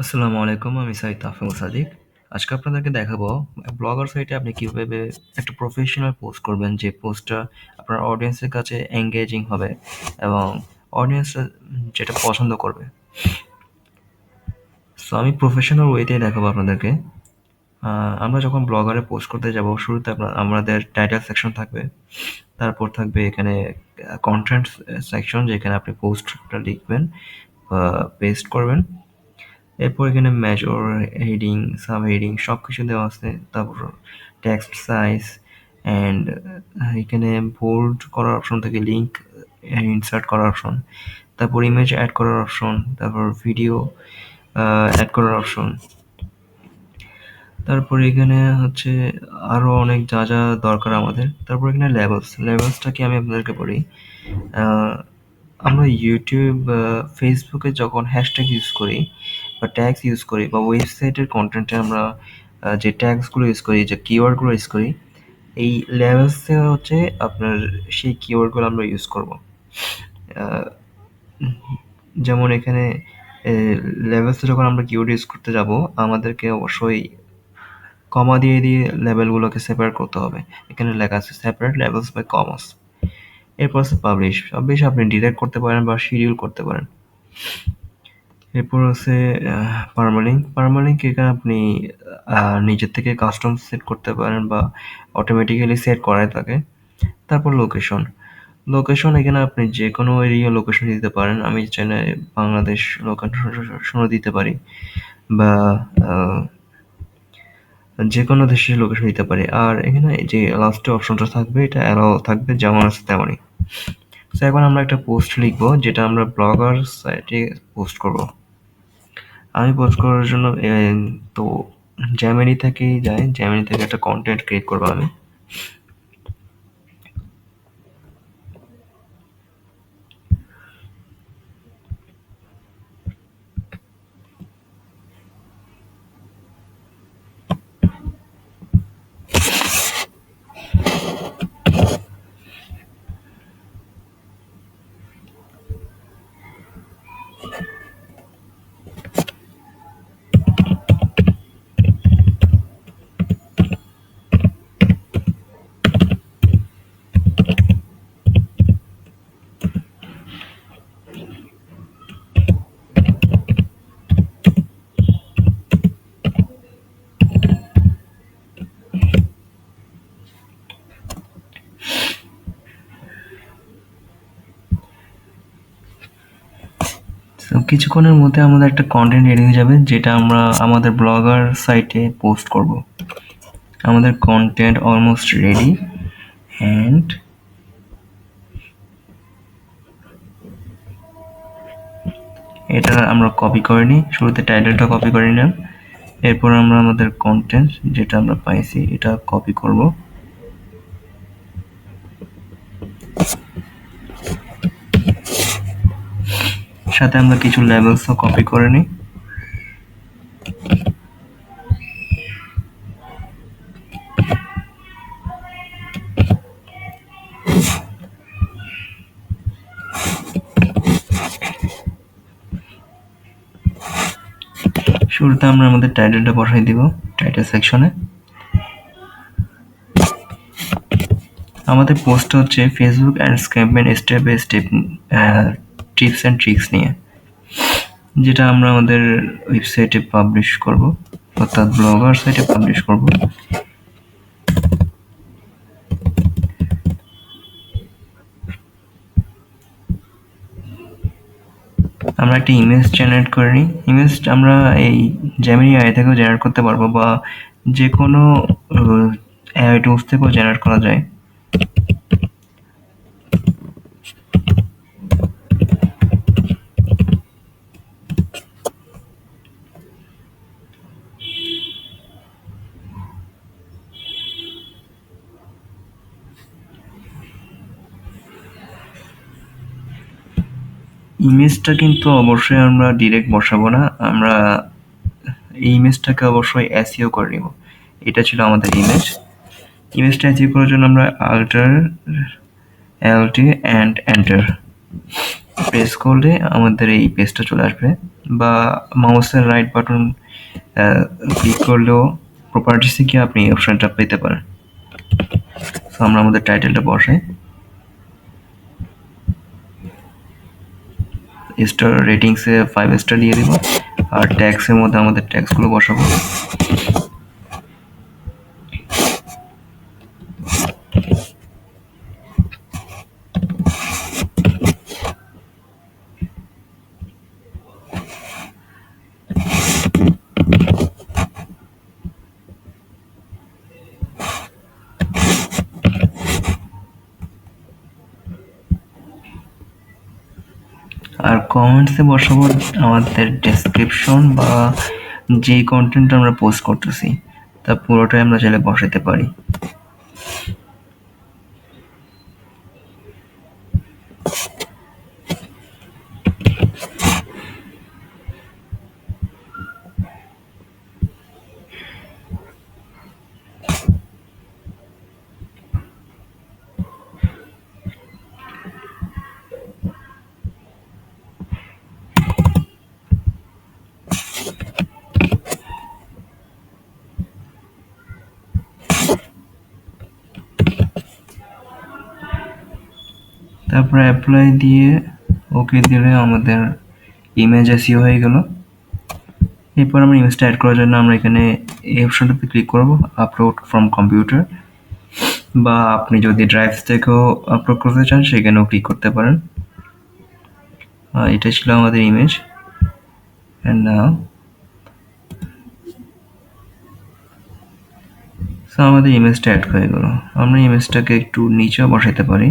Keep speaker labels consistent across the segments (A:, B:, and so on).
A: আসসালামু আলাইকুম, আমি সাইদ তাফিমুল সাদিক। আজকে আপনাদেরকে দেখাবো ব্লগার সাইটে আপনি কীভাবে একটা প্রফেশনাল পোস্ট করবেন, যে পোস্টটা আপনার অডিয়েন্সের কাছে এঙ্গেজিং হবে এবং অডিয়েন্স যেটা পছন্দ করবে। সো আমি প্রফেশনাল ওয়েতে দেখাবো আপনাদেরকে। আমরা যখন ব্লগারে পোস্ট করতে যাব, শুরুতে আপনার আমাদের টাইটেল সেকশন থাকবে। তারপর থাকবে এখানে কন্টেন্ট সেকশন যেখানে আপনি পোস্টটা লিখবেন পেস্ট করবেন। এরপর এখানে মেজর হেডিং সাব হেডিং সব কিছু দেওয়া আছে। তারপর টেক্সট সাইজ অ্যান্ড এখানে বোল্ড করার অপশন থাকে লিঙ্ক ইনসার্ট করার অপশন তারপর ইমেজ অ্যাড করার অপশন তারপর ভিডিও অ্যাড করার অপশন তারপর এখানে হচ্ছে আরও অনেক যা যা দরকার আমাদের। তারপর এখানে লেভেলস লেভেলসটা কি আমি আপনাদেরকে বলি? আমরা ইউটিউব ফেসবুকে যখন হ্যাশট্যাগ ইউজ করি বা ট্যাগস ইউজ করি বা ওয়েবসাইটের কন্টেন্টে আমরা যে ট্যাগসগুলো ইউজ করি, যে কিওয়ার্ডগুলো ইউজ করি, এই লেভেলসে হচ্ছে আপনার সেই কিওয়ার্ডগুলো আমরা ইউজ করব। যেমন এখানে লেভেলসে যখন আমরা কিওয়ার্ড ইউজ করতে যাব, আমাদেরকে অবশ্যই কমা দিয়ে দিয়ে লেভেলগুলোকে সেপারেট করতে হবে। এখানে লেখা আছে সেপারেট লেভেলস বাই কমাস এরপর আছে পাবলিশ পাবলিশ আপনি ডিরেক্ট করতে পারেন বা শিডিউল করতে পারেন। এরপর আছে পারমালিঙ্ক পারমালিঙ্ক এখানে আপনি আহ, নিজের থেকে কাস্টম সেট করতে পারেন বা অটোমেটিক্যালি সেট করাই থাকে তারপর লোকেশন লোকেশন এখানে আপনি যে কোনো এরিয়া লোকেশন দিতে পারেন। আমি চাইলে বাংলাদেশ লোকেশনও দিতে পারি বা আহ, যে কোনো দেশের লোকেশন দিতে পারি। আর এখানে যে লাস্টে অপশনটা থাকবে এটা অ্যালাও থাকবে যেমন আছে তেমনই। তো এখন আমরা একটা পোস্ট লিখব যেটা আমরা ব্লগার সাইটে পোস্ট করব। আমি পোস্ট করার জন্য তো জ্যামিনি থেকেই যাই জ্যামিনি থেকে একটা কন্টেন্ট ক্রিয়েট করব আমি। কিছুক্ষণের মধ্যে আমাদের একটা কন্টেন্ট রেডি হয়ে যাবে, যেটা আমরা আমাদের ব্লগার সাইটে পোস্ট করব। আমাদের কন্টেন্ট অলমোস্ট রেডি অ্যান্ড এটা আমরা কপি করে নিই। শুরুতে টাইটেলটা কপি করে নিলাম। এরপর আমরা আমাদের কন্টেন্ট যেটা আমরা পাইছি, এটা কপি করব। সাথে আমরা কিছু লেভেলসও কপি করে নিই। শুরুতে আমরা আমাদের টাইটেলটা বসাই দিব টাইটেল সেকশনে আমাদের পোস্ট হচ্ছে Facebook and campaign step by step tips and tricks নিয়ে, যেটা আমরা আমাদের ওয়েবসাইটে পাবলিশ করব, অর্থাৎ ব্লগার সাইটে পাবলিশ করব। আমরা একটা ইমেজ জেনারেট করে নিই। ইমেজ আমরা এই জ্যামিনি আই থেকেও জেনারেট করতে পারব বা যে কোনো এআই টুলস থেকেও জেনারেট করা যায়। ইমেজটা কিন্তু অবশ্যই আমরা ডিরেক্ট বসাবো না। আমরা এই ইমেজটাকে অবশ্যই অ্যাসিও করে নিব। এটা ছিল আমাদের ইমেজ ইমেজটা অ্যাচিভ করার জন্য আমরা alter ALT and enter press করলে আমাদের এই পেজটা চলে আসবে বা মাউসের রাইট বাটন ক্লিক করলেও প্রপার্টিসে গিয়ে আপনি অপশনটা পেতে পারেন। তো আমরা আমাদের টাইটেলটা বসাই। স্টার রেটিংসে ফাইভ স্টার দিয়ে দেবো। আর ট্যাক্সের মধ্যে আমাদের ট্যাক্সগুলো বসাবো আর কমেন্টসে বসাবো আমাদের ডেসক্রিপশন বা যেই কন্টেন্ট আমরা পোস্ট করতেছি, তা পুরোটাই আমরা চাইলে বসাতে পারি। তারপরে অ্যাপ্লাই দিয়ে ওকে দিলে আমাদের ইমেজ এসিও হয়ে গেল। এরপর আমরা ইমেজটা অ্যাড করার জন্য আমরা এখানে এই অপশনটাতে ক্লিক করব আপলোড ফ্রম কম্পিউটার বা আপনি যদি ড্রাইভ থেকেও আপলোড করতে চান, সেখানেও ক্লিক করতে পারেন। এটা ছিল আমাদের ইমেজ অ্যান্ড সো আমাদের ইমেজটা অ্যাড হয়ে গেল। আমরা ইমেজটাকে একটু নিচেও বসাতে পারি।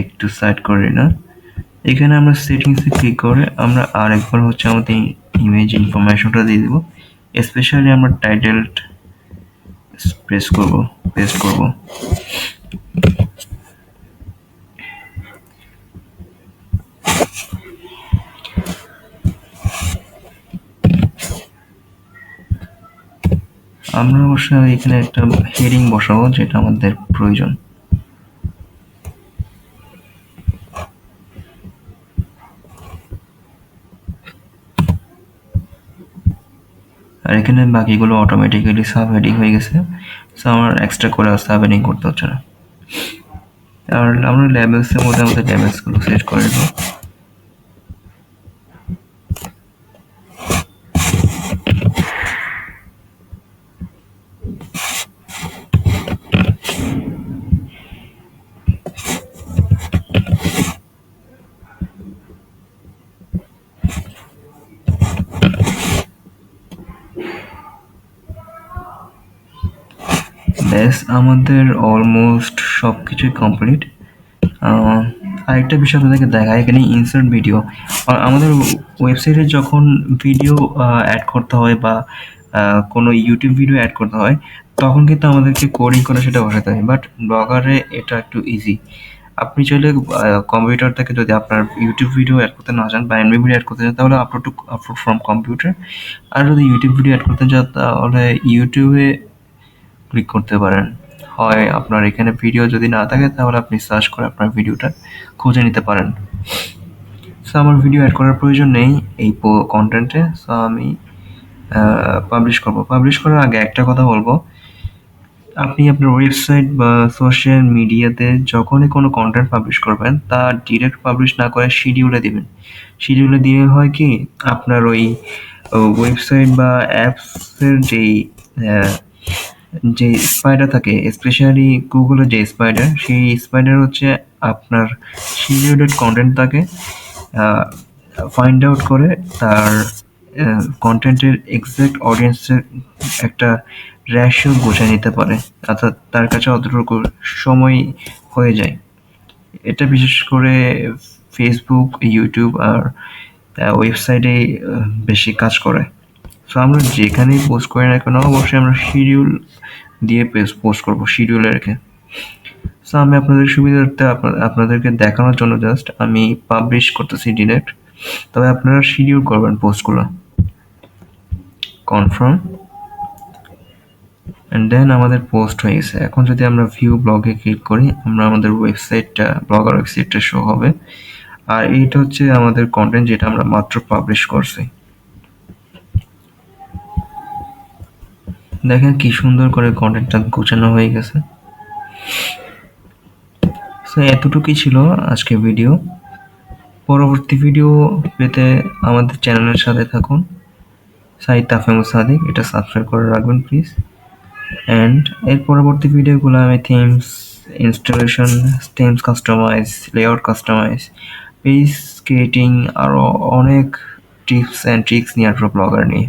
A: একটু সাইড করে না এখানে আমরা সেটিংসে ক্লিক করে আমরা আরেকবার হচ্ছে আমাদের ইমেজ ইনফরমেশনটা দিয়ে দেবো। স্পেশালি আমরা টাইটেল প্রেস করব পেস্ট করব। আমরা অবশ্য এখানে একটা হেডিং বসাবো, যেটা আমাদের প্রয়োজন। এখানে বাকিগুলো অটোমেটিক্যালি সাব হেডিং হয়ে গেছে। সো আমার এক্সট্রা করে সাব হেডিং করতে হচ্ছে না। আর আমরা লেভেলসের মধ্যে আমাদের লেভেলসগুলো সেট করে দেবো ব্যাস আমাদের অলমোস্ট সব কিছুই কমপ্লিট আরেকটা বিষয় আপনাদেরকে দেখা এখানে ইনসার্ট ভিডিও আমাদের ওয়েবসাইটে যখন ভিডিও অ্যাড করতে হয় বা কোনো ইউটিউব ভিডিও অ্যাড করতে হয়, তখন কিন্তু আমাদেরকে কোডিং করে সেটা বসাতে হয় বাট ব্লগারে এটা একটু ইজি আপনি চাইলে কম্পিউটার থেকে যদি আপনার ইউটিউব ভিডিও অ্যাড করতে না চান বা এমবি ভিডিও অ্যাড করতে চান, তাহলে upload to upload from computer আর যদি ইউটিউব ভিডিও অ্যাড করতে চান, তাহলে ইউটিউবে ক্লিক করতে পারেন। হয় আপনার এখানে ভিডিও যদি না থাকে, তাহলে আপনি সার্চ করে আপনার ভিডিওটা খুঁজে নিতে পারেন। সো আমার ভিডিও অ্যাড করার প্রয়োজন নেই এই কন্টেন্টে সো আমি পাবলিশ করব। পাবলিশ করার আগে একটা কথা বলব। আপনি আপনার ওয়েবসাইট বা সোশ্যাল মিডিয়াতে যখনই কোনো কন্টেন্ট পাবলিশ করবেন, তা ডিরেক্ট পাবলিশ না করে শিডিউলে দিবেন। শিডিউলে দিয়ে হয় কি, আপনার ওই ওয়েবসাইট বা অ্যাপসের যেই যে স্পাইডার থাকে স্পেশালি গুগলের যে স্পাইডার সেই স্পাইডার হচ্ছে আপনার শিডিউলেড কন্টেন্ট থাকে ফাইন্ড আউট করে তার কন্টেন্টের এক্সাক্ট অডিয়েন্সের একটা র্যাশিও বোঝা নিতে পারে, অর্থাৎ তার কাছে অতটুকু সময় হয়ে যায়। এটা বিশেষ করে ফেসবুক ইউটিউব আর ওয়েবসাইটে বেশি কাজ করে। সো আমরা যেখানেই পোস্ট করি না কেন, অবশ্যই আমরা শিডিউল দিয়ে পোস্ট করব শিডিউলে রেখে। সো আমি আপনাদের সুবিধার্থে আপনাদেরকে দেখানোর জন্য জাস্ট আমি পাবলিশ করতেছি ডিরেক্ট তবে আপনারা শিডিউল করবেন পোস্টগুলো কনফার্ম অ্যান্ড দেন আমাদের পোস্ট হয়ে গেছে। এখন যদি আমরা ভিউ ব্লগে ক্লিক করি, আমরা আমাদের ওয়েবসাইটটা ব্লগার ওয়েবসাইটটা শো হবে। আর এইটা হচ্ছে আমাদের কন্টেন্ট যেটা আমরা মাত্র পাবলিশ করছি। দেখেন কি সুন্দর করে কন্টেন্টটা গোছানো হয়ে গেছে। সো এতটুকুই ছিল আজকে ভিডিও পরবর্তী ভিডিও পেতে আমাদের চ্যানেলের সাথে থাকুন। সাইদ তাফেমু সাদিক, এটা সাবস্ক্রাইব করে রাখবেন প্লিজ অ্যান্ড এর পরবর্তী ভিডিওগুলো আমি themes installation themes customize layout customize page creating আরও অনেক টিপস অ্যান্ড ট্রিক্স নিয়ে আসব ব্লগার নিয়ে।